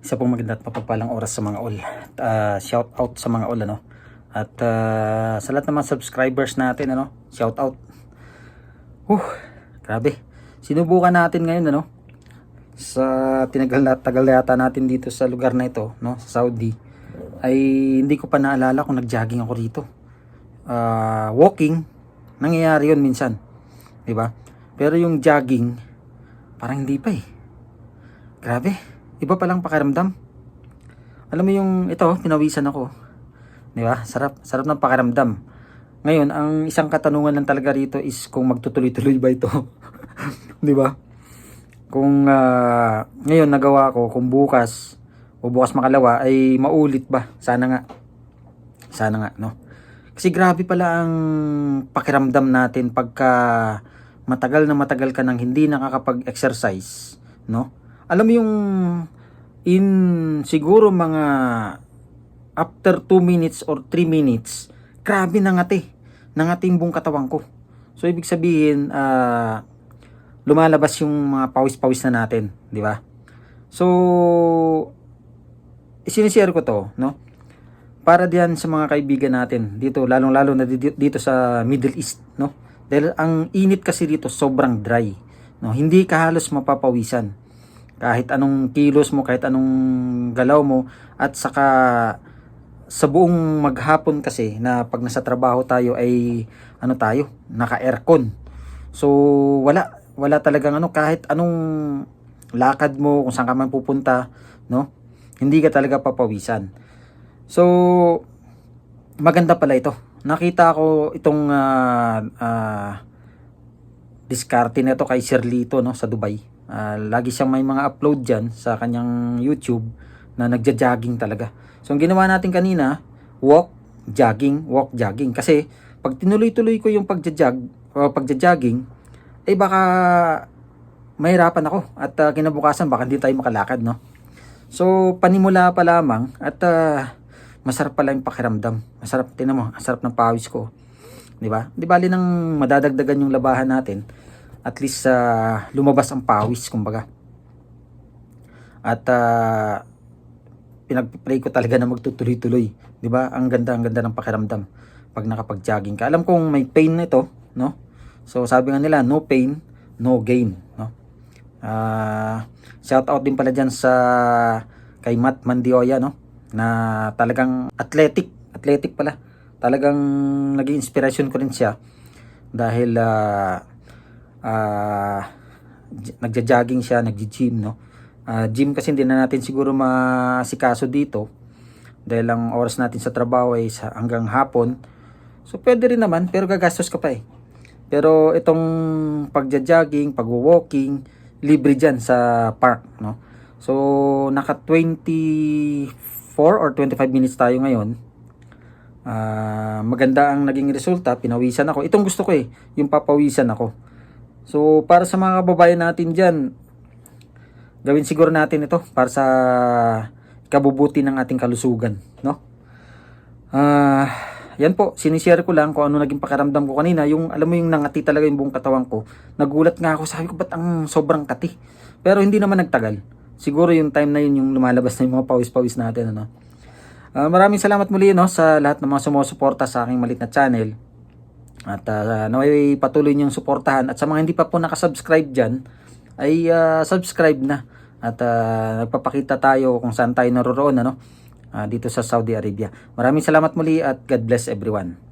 Isa pong maganda at mapagpalang oras sa mga all. Uh, shout out sa mga all ano. At uh, sa lahat ng mga subscribers natin ano, shout out. Huh, grabe. Sinubukan natin ngayon ano sa tinagal na tagal yata natin dito sa lugar na ito, no, sa Saudi. Ay hindi ko pa naalala kung nag-jogging ako rito. Ah, walking nangyayari 'yon minsan. 'Di ba? Pero yung jogging parang hindi pa eh. Grabe. Iba pa lang pakiramdam. Alam mo yung ito, pinawisan ako. 'Di ba? Sarap, sarap ng pakiramdam. Ngayon, ang isang katanungan lang talaga rito is kung magtutuloy-tuloy ba ito. 'Di ba? Kung ah, ngayon nagawa ko, kung bukas o bukas makalawa ay maulit ba? Sana nga. Sana nga, no? Kasi grabe pala ang pakiramdam natin pagka matagal na matagal ka nang hindi nakakapag-exercise, no? Alam mo yung in siguro mga after 2 minutes or 3 minutes, grabe nangati. Nangati yung buong katawan ko. So ibig sabihin, ah lumalabas yung mga pawis-pawis na natin, di ba? So sinishare ko to, no? Para diyan sa mga kaibigan natin dito, lalong-lalo na dito sa Middle East, no? Dahil ang init kasi dito sobrang dry, no? Hindi ka halos mapapawisan. Kahit anong kilos mo, kahit anong galaw mo at saka sa buong maghapon kasi na pag nasa trabaho tayo ay ano tayo, naka-aircon. So wala wala talagang ano kahit anong lakad mo kung saan ka man pupunta, no? Hindi ka talaga papawisan. So maganda pala ito. Nakita ko itong uh, uh, diskarte nito kay Sherlito no sa Dubai. Ah, lagi siyang may mga upload diyan sa kanyang YouTube na nagja-jogging talaga. So ang ginawa natin kanina, walk, jogging, walk, jogging kasi pag tinuloy-tuloy ko yung pagja-jog o pagja-jogging, eh baka mahirapan ako at uh, kinabukasan baka hindi tayo makalakad, no? So, panimula pa lamang at uh, masarap pala yung pakiramdam. Masarap, tinan mo, ang sarap ng pawis ko. 'Di ba? Di bali nang madadagdagan yung labahan natin, at least uh, lumabas ang pawis, kumbaga. At uh, pinag-pray ko talaga na magtutuloy-tuloy. 'Di ba? Ang ganda, ang ganda ng pakiramdam pag nakapag-jogging ka. Alam kong may pain nito, no? So sabi nga nila, no pain, no gain, no? Ah, shout out din pala diyan sa kay Matt Mandioya, no? Na talagang athletic, athletic pala. Talagang naging inspiration ko rin siya dahil ah j- nagja-jogging siya, nagji-gym, no? Ah, gym kasi hindi na natin siguro masikaso dito dahil ang oras natin sa trabaho ay sa hanggang hapon. So pwede rin naman pero gagastos ka pa eh. Pero itong pagja-jogging, pagwo-walking, libre diyan sa park, no? So naka 24 or 25 minutes tayo ngayon. Ah, maganda ang naging resulta, pinawisan ako. Itong gusto ko eh, yung papawisan ako. So para sa mga kababayan natin diyan, gawin siguro natin ito para sa kabubuti ng ating kalusugan, no? Ah, yan po, sinishare ko lang kung ano naging pakiramdam ko kanina, yung alam mo yung nangati talaga yung buong katawan ko. Nagulat nga ako, sabi ko ba't ang sobrang kati? Pero hindi naman nagtagal. Siguro yung time na yun yung lumalabas na yung mga pawis-pawis natin, ano? Ah, maraming salamat muli no sa lahat ng mga sumusuporta sa aking malit na channel. At uh, naway patuloy niyong suportahan at sa mga hindi pa po nakasubscribe diyan ay ah, subscribe na at ah, nagpapakita tayo kung saan tayo naroroon ano ah, dito sa Saudi Arabia. Maraming salamat muli at God bless everyone.